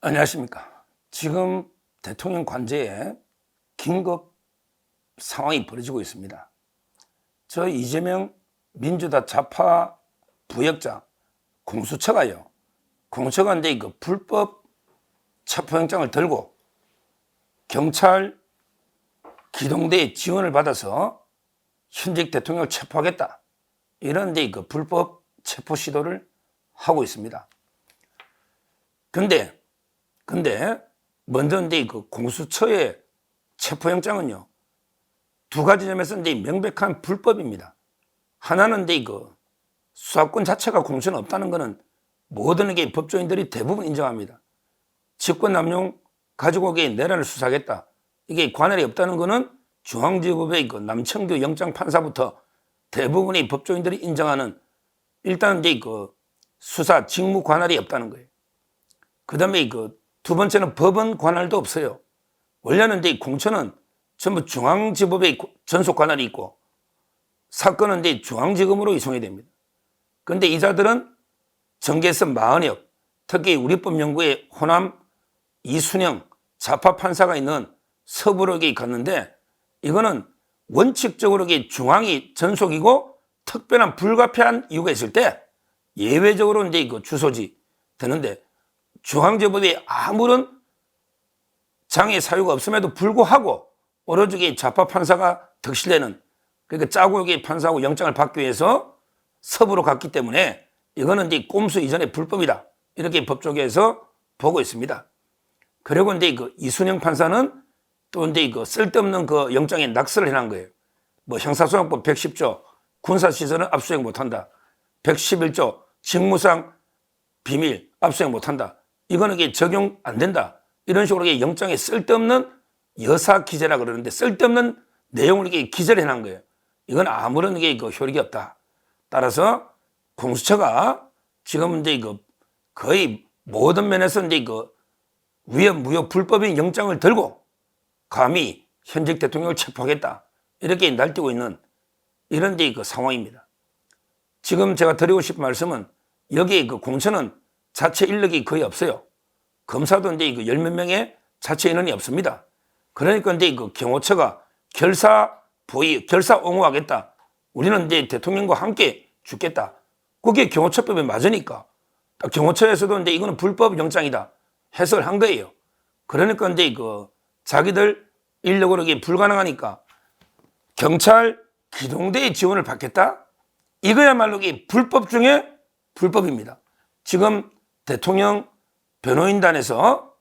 안녕하십니까. 지금 대통령 관제에 긴급 상황이 벌어지고 있습니다. 저 이재명 민주당 좌파 부역자 공수처가요. 공수처가 이제 그 불법 체포영장을 들고 경찰 기동대의 지원을 받아서 현직 대통령을 체포하겠다. 이런 이제 그 불법 체포 시도를 하고 있습니다. 근데 근데 먼저 이제 그 공수처의 체포영장은요 두 가지 점에서 이제 명백한 불법입니다. 하나는 이제 그 수사권 자체가 공수처는 없다는 것은 모든 게 법조인들이 대부분 인정합니다. 직권 남용 가지고 게 내란을 수사하겠다. 이게 관할이 없다는 것은 중앙지법의 그 남청규 영장 판사부터 대부분의 법조인들이 인정하는 일단 이제 그 수사 직무 관할이 없다는 거예요. 그 다음에 그 두 번째는 법원 관할도 없어요. 원래는 이제 공처는 전부 중앙지법의 전속 관할이 있고 사건은 이제 중앙지검으로 이송이 됩니다. 그런데 이자들은 정계선 마흔역, 특히 우리법연구의 호남 이순영 좌파 판사가 있는 서부록에 갔는데 이거는 원칙적으로 중앙이 전속이고 특별한 불가피한 이유가 있을 때 예외적으로 이제 그 주소지 되는데 중앙제법이 아무런 장애 사유가 없음에도 불구하고 오로지 좌파 판사가 득실되는 그러니까 짜고의 판사하고 영장을 받기 위해서 서부로 갔기 때문에 이거는 이제 꼼수 이전의 불법이다 이렇게 법조계에서 보고 있습니다. 그리고 이제 그 이순영 판사는 또 이제 그 쓸데없는 그 영장에 낙서를 해놓은 거예요. 뭐 형사소송법 110조 군사시설은 압수수색 못한다. 111조 직무상 비밀 압수수색 못한다. 이거는 적용 안 된다. 이런 식으로 영장에 쓸데없는 여사 기재라 그러는데 쓸데없는 내용을 기재를 해놓은 거예요. 이건 아무런 그 효력이 없다. 따라서 공수처가 지금 이제 그 거의 모든 면에서 이제 그 위헌 무효 불법인 영장을 들고 감히 현직 대통령을 체포하겠다. 이렇게 날뛰고 있는 이런 이제 그 상황입니다. 지금 제가 드리고 싶은 말씀은 여기 그 공처는 자체 인력이 거의 없어요. 검사도 이제 그 열 몇 명의 자체 인원이 없습니다. 그러니까 이제 그 경호처가 결사 보위, 결사 옹호하겠다. 우리는 이제 대통령과 함께 죽겠다. 그게 경호처법에 맞으니까. 딱 경호처에서도 이제 이거는 불법 영장이다. 해석을 한 거예요. 그러니까 이제 그 자기들 인력으로 이게 불가능하니까 경찰 기동대의 지원을 받겠다? 이거야말로 이게 불법 중에 불법입니다. 지금 대통령 변호인단에서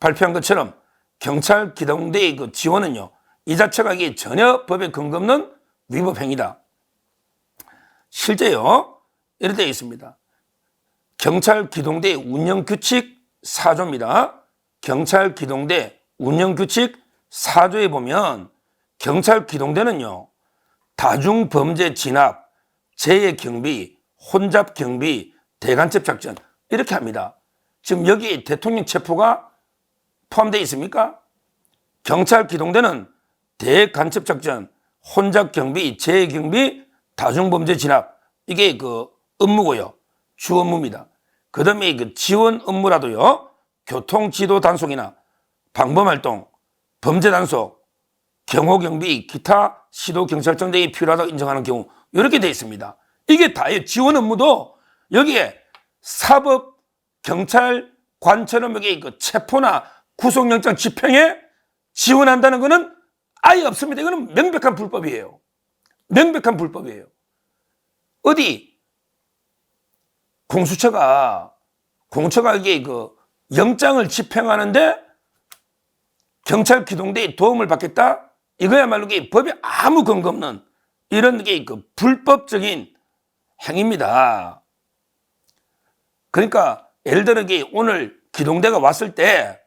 발표한 것처럼 경찰 기동대의 그 지원은요, 이 자체가 이게 전혀 법에 근거 없는 위법 행위다. 실제요, 이렇게 되어 있습니다. 경찰 기동대 운영 규칙 4조입니다. 경찰 기동대 운영 규칙 4조에 보면 경찰 기동대는요, 다중 범죄 진압, 재해 경비, 혼잡 경비, 대간첩 작전 이렇게 합니다. 지금 여기 대통령 체포가 포함되어 있습니까? 경찰 기동대는 대간첩 작전, 혼잡 경비, 재해 경비, 다중 범죄 진압 이게 그 업무고요. 주 업무입니다. 그 다음에 그 지원 업무라도요. 교통 지도 단속이나 방범 활동, 범죄 단속, 경호 경비, 기타 시도 경찰청 등이 필요하다고 인정하는 경우 이렇게 되어 있습니다. 이게 다예요. 지원 업무도 여기에 사법 경찰 관처럼 여기 그 체포나 구속영장 집행에 지원한다는 것은 아예 없습니다. 이거는 명백한 불법이에요. 명백한 불법이에요. 어디 공수처가 공처가 이게 그 영장을 집행하는데 경찰 기동대의 도움을 받겠다? 이거야말로 이 법에 아무 근거 없는 이런 게 그 불법적인 행위입니다. 그러니까 예를 들어 이 오늘 기동대가 왔을 때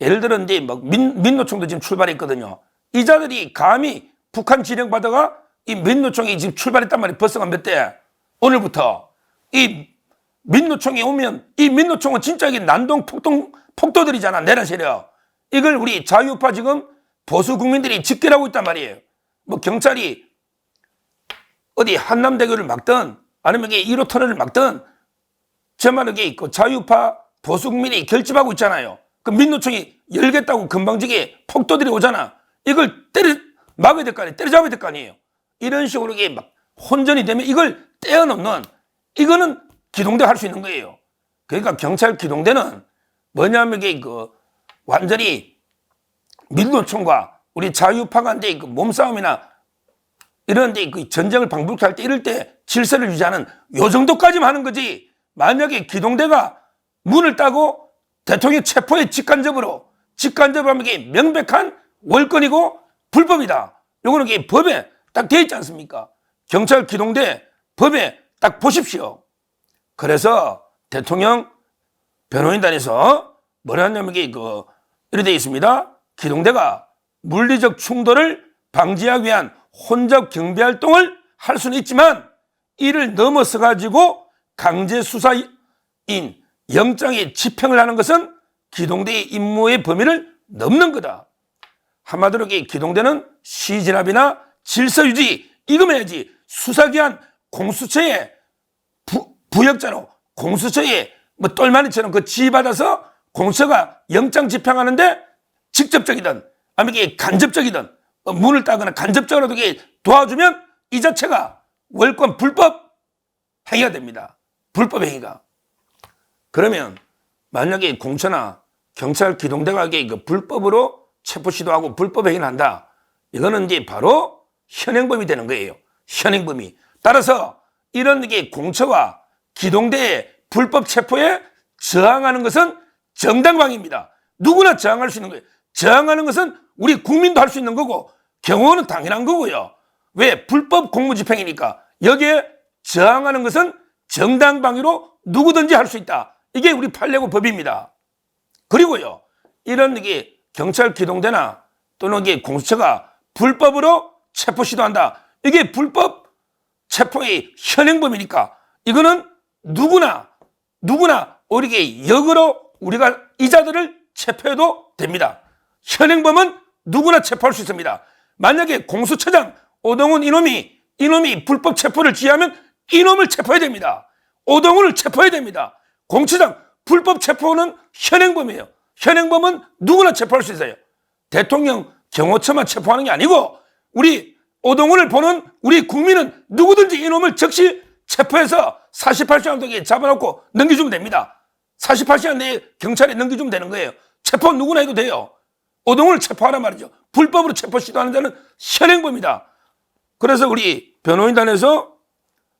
예를 들어 이제 막 민, 민노총도 지금 출발했거든요. 이 자들이 감히 북한 지령 받아가 이 민노총이 지금 출발했단 말이에요. 벌써가 몇 대? 오늘부터. 이 민노총이 오면 이 민노총은 진짜 이게 난동 폭동, 폭도들이잖아. 내란 세력. 이걸 우리 자유파 지금 보수 국민들이 직결하고 있단 말이에요. 뭐 경찰이 어디 한남대교를 막든 아니면 이게 1호 터널을 막든 저만 이게 있고 자유파 보수국민이 결집하고 있잖아요. 그 민노총이 열겠다고 금방지게 폭도들이 오잖아. 이걸 때려 막아야 될 거 아니에요. 때려잡아야 될 거 아니에요. 이런 식으로 이게 막 혼전이 되면 이걸 떼어놓는 이거는 기동대 할 수 있는 거예요. 그러니까 경찰 기동대는 뭐냐면 이게 그 완전히 민노총과 우리 자유파 간의 그 몸싸움이나 이런 데그 전쟁을 방불케 할 때 이럴 때 질서를 유지하는 요 정도까지만 하는 거지. 만약에 기동대가 문을 따고 대통령 체포에 직간접으로 직간접으로 하면 이게 명백한 월권이고 불법이다. 요거는 이게 법에 딱 되어 있지 않습니까? 경찰 기동대 법에 딱 보십시오. 그래서 대통령 변호인단에서 뭐라 하냐면 이게 그 이렇게 되어 있습니다. 기동대가 물리적 충돌을 방지하기 위한 혼잡 경비 활동을 할 수는 있지만 이를 넘어서 가지고 강제 수사인 영장에 집행을 하는 것은 기동대의 임무의 범위를 넘는 거다. 한마디로 이 기동대는 시진압이나 질서 유지 이거만 해야지 수사기한 공수처에 부, 부역자로 공수처에 뭐 똘마니처럼 그 지휘받아서 공수처가 영장 집행하는데 직접적이든 아니면 이게 간접적이든 어, 문을 따거나 간접적으로도 도와주면 이 자체가 월권 불법 행위가 됩니다. 불법 행위가. 그러면 만약에 공처나 경찰 기동대가 이게 그 불법으로 체포 시도하고 불법 행위를 한다. 이거는 이제 바로 현행범이 되는 거예요. 현행범이. 따라서 이런 게 공처와 기동대의 불법 체포에 저항하는 것은 정당방위입니다. 누구나 저항할 수 있는 거예요. 저항하는 것은 우리 국민도 할 수 있는 거고 경호는 당연한 거고요. 왜? 불법 공무집행이니까 여기에 저항하는 것은 정당방위로 누구든지 할 수 있다. 이게 우리 판례고 법입니다. 그리고요, 이런 게 경찰 기동대나 또는 이게 공수처가 불법으로 체포 시도한다. 이게 불법 체포의 현행범이니까 이거는 누구나 누구나 우리에게 역으로 우리가 이자들을 체포해도 됩니다. 현행범은 누구나 체포할 수 있습니다. 만약에 공수처장 오동훈 이놈이 이놈이 불법 체포를 지휘하면 이놈을 체포해야 됩니다. 오동훈을 체포해야 됩니다. 공처장 불법 체포는 현행범이에요. 현행범은 누구나 체포할 수 있어요. 대통령 경호처만 체포하는 게 아니고 우리 오동훈을 보는 우리 국민은 누구든지 이놈을 즉시 체포해서 48시간 동안 잡아놓고 넘겨주면 됩니다. 48시간 내에 경찰에 넘겨주면 되는 거예요. 체포 누구나 해도 돼요. 오동훈을 체포하란 말이죠. 불법으로 체포 시도하는 자는 현행범이다. 그래서 우리 변호인단에서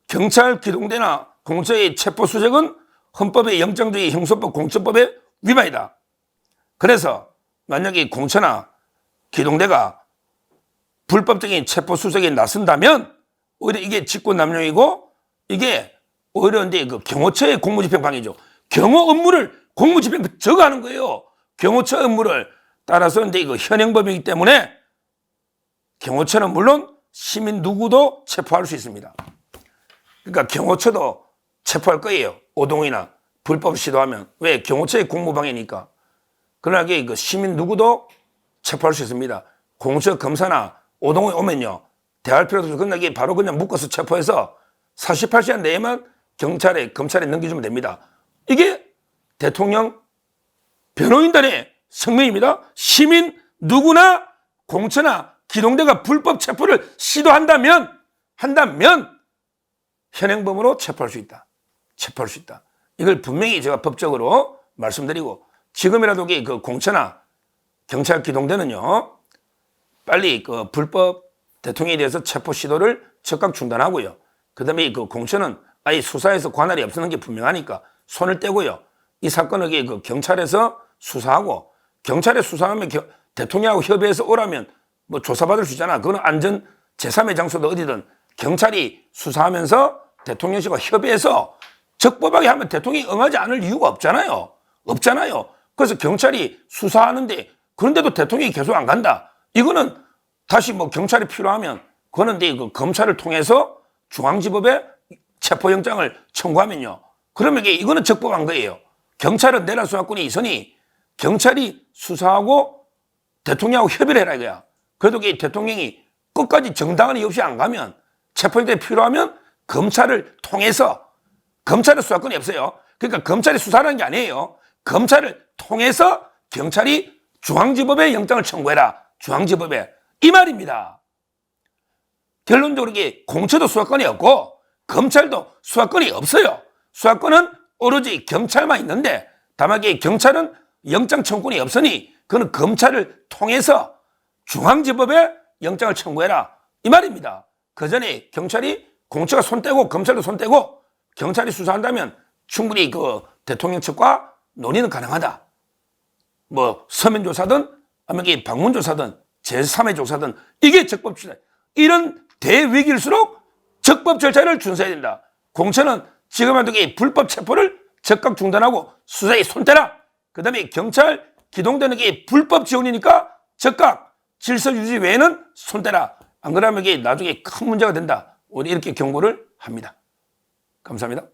경찰 기동대나 공처의 체포 수색은 헌법의 영장주의 형소법 공처법의 위반이다. 그래서 만약에 공처나 기동대가 불법적인 체포 수색에 나선다면 오히려 이게 직권남용이고 이게 오히려 이제 그 경호처의 공무집행방해죠. 경호 업무를 공무집행 저거하는 거예요. 경호처 업무를 따라서 이제 이거 현행범이기 때문에 경호처는 물론 시민 누구도 체포할 수 있습니다. 그러니까 경호처도 체포할 거예요. 오동이나 불법 시도하면 왜 경호처의 공무방해니까. 그러나 그 시민 누구도 체포할 수 있습니다. 공수처 검사나 오동에 오면요. 대할 필요도 그냥 이게 바로 그냥 묶어서 체포해서 48시간 내에만 경찰에 검찰에 넘겨주면 됩니다. 이게 대통령 변호인단의 성명입니다. 시민 누구나 공처나 기동대가 불법 체포를 시도한다면 한다면 현행범으로 체포할 수 있다. 체포할 수 있다. 이걸 분명히 제가 법적으로 말씀드리고 지금이라도 그 공처나 경찰 기동대는요 빨리 그 불법 대통령에 대해서 체포 시도를 즉각 중단하고요. 그다음에 그 공처는 아예 수사에서 관할이 없는 게 분명하니까 손을 떼고요. 이 사건을 그 경찰에서 수사하고 경찰에 수사하면 겨, 대통령하고 협의해서 오라면 뭐 조사받을 수 있잖아. 그거는 안전 제3의 장소도 어디든 경찰이 수사하면서 대통령실과 협의해서 적법하게 하면 대통령이 응하지 않을 이유가 없잖아요. 없잖아요. 그래서 경찰이 수사하는데 그런데도 대통령이 계속 안 간다. 이거는 다시 뭐 경찰이 필요하면 그거는 그 검찰을 통해서 중앙지법에 체포영장을 청구하면요. 그러면 이게 이거는 적법한 거예요. 경찰은 내란 수사권이 있으니 경찰이 수사하고 대통령하고 협의를 해라 이거야. 그래도 이 대통령이 끝까지 정당한 이유 없이 안 가면 체포영장이 필요하면 검찰을 통해서 검찰의 수사권이 없어요. 그러니까 검찰이 수사하는 게 아니에요. 검찰을 통해서 경찰이 중앙지법에 영장을 청구해라. 중앙지법에 이 말입니다. 결론적으로 이게 공처도 수사권이 없고 검찰도 수사권이 없어요. 수사권은 오로지 경찰만 있는데 다만 이게 경찰은 영장 청구권이 없으니 그는 검찰을 통해서 중앙지법에 영장을 청구해라 이 말입니다. 그 전에 경찰이 공처가 손 떼고 검찰도 손 떼고 경찰이 수사한다면 충분히 그 대통령 측과 논의는 가능하다. 뭐 서면 조사든 아니면 방문 조사든 제3의 조사든 이게 적법 조사. 이런 대위기일수록 적법 절차를 준수해야 된다. 공처는 지금은 이 불법 체포를 적극 중단하고 수사에 손대라. 그다음에 경찰 기동되는 게 불법 지원이니까 적극 질서 유지 외에는 손대라. 안 그러면 이게 나중에 큰 문제가 된다. 우리 이렇게 경고를 합니다. 감사합니다.